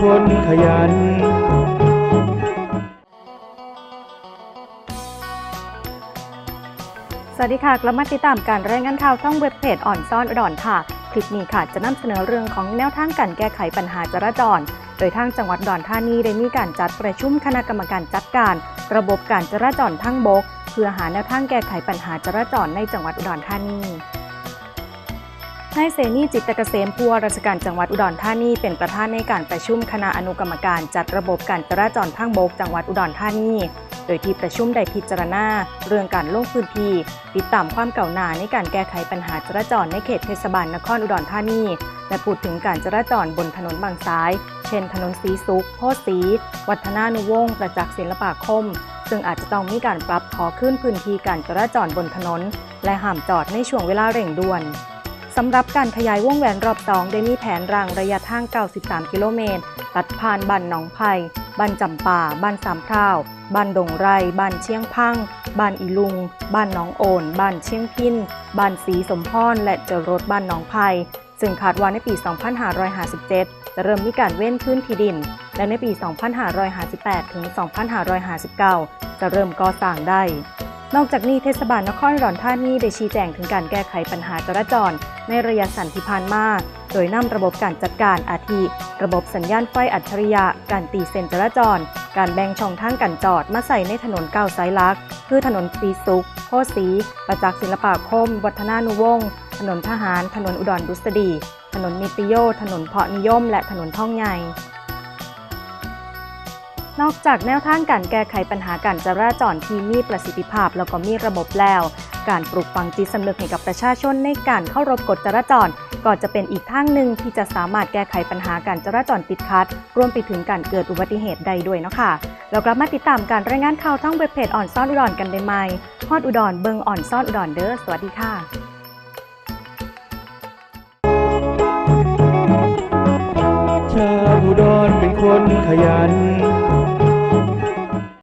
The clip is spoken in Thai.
คนขยัน สวัสดีค่ะ กลับมาติดตามการรายงานข่าวช่องเว็บเพจอ่อนซ่อนอุดรค่ะ คลิปนี้ค่ะจะนำเสนอเรื่องของแนวทางการแก้ไขปัญหาจราจร โดยทางจังหวัดอุดรธานีได้มีการจัดประชุมคณะกรรมการจัดการ ระบบการจราจรทั้งบก เพื่อหาแนวทางแก้ไขปัญหาจราจรในจังหวัดอุดรธานี นายเสนีจิตตเกษมผู้ว่าราชการจังหวัดอุดรธานีเป็นประธานในการประชุมคณะอนุกรรมการจัดระบบการจราจรทางบกจังหวัดอุดรธานีโดยที่ประชุมได้พิจารณาเรื่องการลงพื้นที่ติดตามความเก่าหนาในการแก้ไขปัญหาจราจรในเขตเทศบาลนครอุดรธานีและพูดถึงการจราจรบนถนนบางซ้าย เช่น ถนนสีสุขโพสี วัฒนานุวงศ์ประจักษ์ศิลปาคม ซึ่งอาจจะต้องมีการปรับขอขึ้นพื้นที่การจราจรบนถนน และห้ามจอดในช่วงเวลาเร่งด่วน สำหรับการขยายวงแหวนรอบสองได้มีแผนรางระยะทาง 93 กิโลเมตร ตัดผ่านบ้านหนองไผ่บ้านจำป่า บ้านสามพร้าวบ้านดงไร บ้านเชียงพัง บ้านอีลุง บ้านหนองโอน บ้านเชียงพิน บ้านสีสมพร และเจอรถบ้านหนองไผ่ซึ่งคาดว่าในปี 2557 จะเริ่มมีการเว้นพื้นที่ดิน และในปี 2558 ถึง 2559 จะเริ่มก่อสร้างได้ นอกจากนี้เทศบาลนครหลอุดรธานี้ได้ชี้แจงถึงการแก้ไขปัญหาจราจร ในระยะสั้นที่ผ่านมาโดยนำระบบการจัดการอาทิ ระบบสัญญาณไฟอัจฉริยะ การตีเส้นจราจร การแบ่งช่องทางการจอดมาใส่ในถนนเก้าสายลัก คือถนนสีสุขโพสี ประจักษ์ศิลปาคม วัฒนานุวงศ์ ถนนทหาร ถนนอุดรดุษฎี ถนนนิติโย ถนนเพาะนิยม และถนนท่องใหญ่ นอกจากแนวทางการแก้ไขปัญหาการจราจรที่มีประสิทธิภาพแล้วก็มีระบบแล้ว การปลูกฝังจิตสำนึกให้กับประชาชนในการเข้ารบกฎจราจรก็จะเป็นอีกทางหนึ่งที่จะสามารถแก้ไขปัญหาการจราจรติดขัด รวมไปถึงการเกิดอุบัติเหตุใดด้วยเนาะค่ะเรากลับมาติดตามการรายงานข่าวทั้งเว็บเพจอ่อนซ่อนอุดรกันได้ไหมฮอดอุดรเบิงอ่อนซ่อนอุดรเด้อสวัสดีค่ะ ดรเป็นคนขยัน